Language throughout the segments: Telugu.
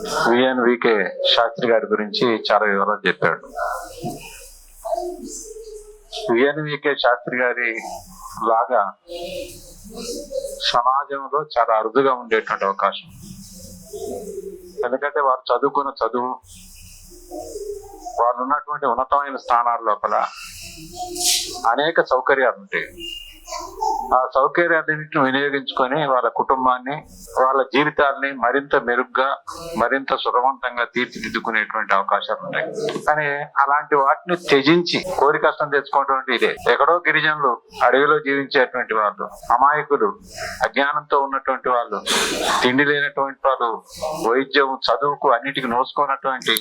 విఎన్ వికే శాస్త్రి గారి గురించి చాలా వివరాలు చెప్పాడు. విఎన్ వికే శాస్త్రి గారి లాగా సమాజంలో చాలా అరుదుగా ఉండేటువంటి అవకాశం. ఎందుకంటే వారు చదువుకున్న చదువు వారు ఉన్నటువంటి ఉన్నతమైన స్థానాల లోపల అనేక సౌకర్యాలు ఉంటాయి. ఆ సౌకర్యాలన్నింటిని వినియోగించుకొని వాళ్ళ కుటుంబాన్ని వాళ్ళ జీవితాల్ని మరింత మెరుగ్గా మరింత సులభవంతంగా తీర్చిదిద్దుకునేటువంటి అవకాశాలు ఉంటాయి కానీ అలాంటి వాటిని త్యజించి కోరికష్టం తెచ్చుకున్నటువంటి ఇదే. ఎక్కడో గిరిజనులు అడవిలో జీవించేటువంటి వాళ్ళు అమాయకులు అజ్ఞానంతో ఉన్నటువంటి వాళ్ళు తిండి లేనటువంటి వాళ్ళు వైద్యం చదువుకు అన్నిటికీ నోసుకున్నటువంటి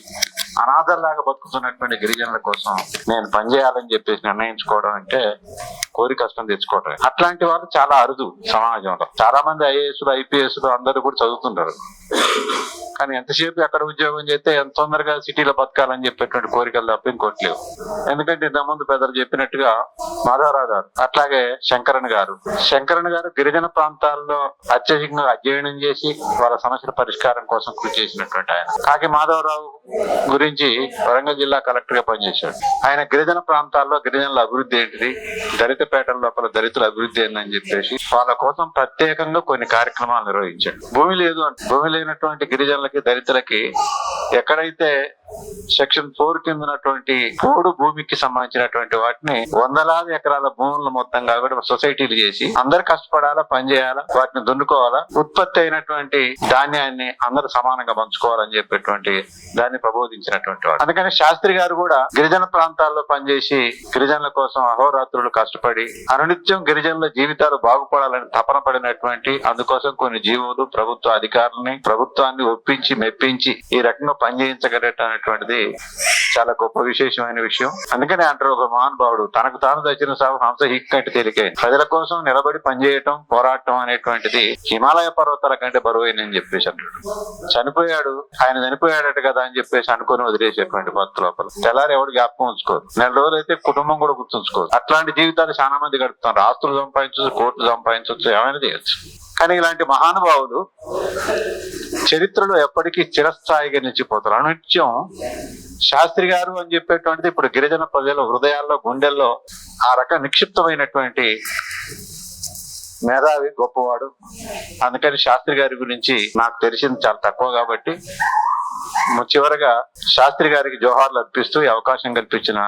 అనాథల్లాగా బతుకుతున్నటువంటి గిరిజనుల కోసం నేను పనిచేయాలని చెప్పేసి నిర్ణయించుకోవడం అంటే కోరి కష్టం తెచ్చుకోవడం అట్లాంటి వాళ్ళు చాలా అరుదు సమాజంలో. చాలా మంది ఐఏఎస్లు ఐపీఎస్లు అందరూ కూడా చదువుతుంటారు. కానీ ఎంతసేపు ఎక్కడ ఉద్యోగం చేస్తే ఎంత తొందరగా సిటీలో బతకాలని చెప్పేటువంటి కోరికలు తప్ప ఇంకోటి లేవు. ఎందుకంటే ఇంతకుముందు పెద్దలు చెప్పినట్టుగా మాధవరావు గారు అట్లాగే శంకరన్ గారు. శంకరన్ గారు గిరిజన ప్రాంతాల్లో అత్యధికంగా అధ్యయనం చేసి వాళ్ళ సమస్యల పరిష్కారం కోసం కృషి చేసినటువంటి ఆయన. కాకి మాధవరావు గురించి వరంగల్ జిల్లా కలెక్టర్గా పనిచేశాడు. ఆయన గిరిజన ప్రాంతాల్లో గిరిజనుల అభివృద్ధి ఏంటిది? దళిత పేటల లోపల దళితుల అభివృద్ధి ఏందని చెప్పేసి వాళ్ళ కోసం ప్రత్యేకంగా కొన్ని కార్యక్రమాలు నిర్వహించాడు. భూమి లేదు అంటే భూమి లేనటువంటి గిరిజనులకి దళితులకి ఎక్కడైతే సెక్షన్ ఫోర్ కింద ఉన్నటువంటి పోడు భూమికి సంబంధించినటువంటి వాటిని వందలాది ఎకరాల భూములను మొత్తం కాబట్టి సొసైటీలు చేసి అందరు కష్టపడాలా పనిచేయాలా వాటిని దున్నుకోవాలా ఉత్పత్తి అయినటువంటి ధాన్యాన్ని అందరూ సమానంగా పంచుకోవాలని చెప్పేటువంటి దాన్ని ప్రబోధించినటువంటి వాడు. అందుకని శాస్త్రి గారు కూడా గిరిజన ప్రాంతాల్లో పనిచేసి గిరిజనుల కోసం అహోరాత్రులు కష్టపడి అనునిత్యం గిరిజనుల జీవితాలు బాగుపడాలని తపన పడినటువంటి అందుకోసం కొన్ని జీవులు ప్రభుత్వ అధికారులని ప్రభుత్వాన్ని ఒప్పించి మెప్పించి ఈ రకంగా అనేటువంటిది చాలా గొప్ప విశేషమైన విషయం. అందుకని అంటారు ఒక మహానుభావుడు తనకు తాను దచ్చిన సాగు హంస హిక్కటి తేలికే. ప్రజల కోసం నిలబడి పనిచేయటం పోరాటం అనేటువంటిది హిమాలయ పర్వతాల కంటే బరువైనని చెప్పేసి అంటాడు. చనిపోయాడు ఆయన చనిపోయాడట కదా అని చెప్పేసి అనుకుని వదిలేసేటువంటి భక్తు లోపల. తెల్లారు ఎవడు జ్ఞాపకం ఉంచుకోరు. నెల రోజులు అయితే కుటుంబం కూడా గుర్తుంచుకోరు. అట్లాంటి జీవితాలు చాలా మంది గడుపుతారు. ఆస్తులు సంపాదించవచ్చు కోర్టు సంపాదించవచ్చు ఏమైనా చేయొచ్చు. కానీ ఇలాంటి మహానుభావులు చరిత్రలో ఎప్పటికీ చిరస్థాయిగా నిలిచిపోతారు. అనునిత్యం శాస్త్రి గారు అని చెప్పేటువంటిది ఇప్పుడు గిరిజన ప్రజల హృదయాల్లో గుండెల్లో ఆ రకం నిక్షిప్తమైనటువంటి మేధావి గొప్పవాడు. అందుకని శాస్త్రి గారి గురించి నాకు తెలిసింది చాలా తక్కువ కాబట్టి చివరగా శాస్త్రి గారికి జోహార్లు అర్పిస్తూ అవకాశం కల్పించిన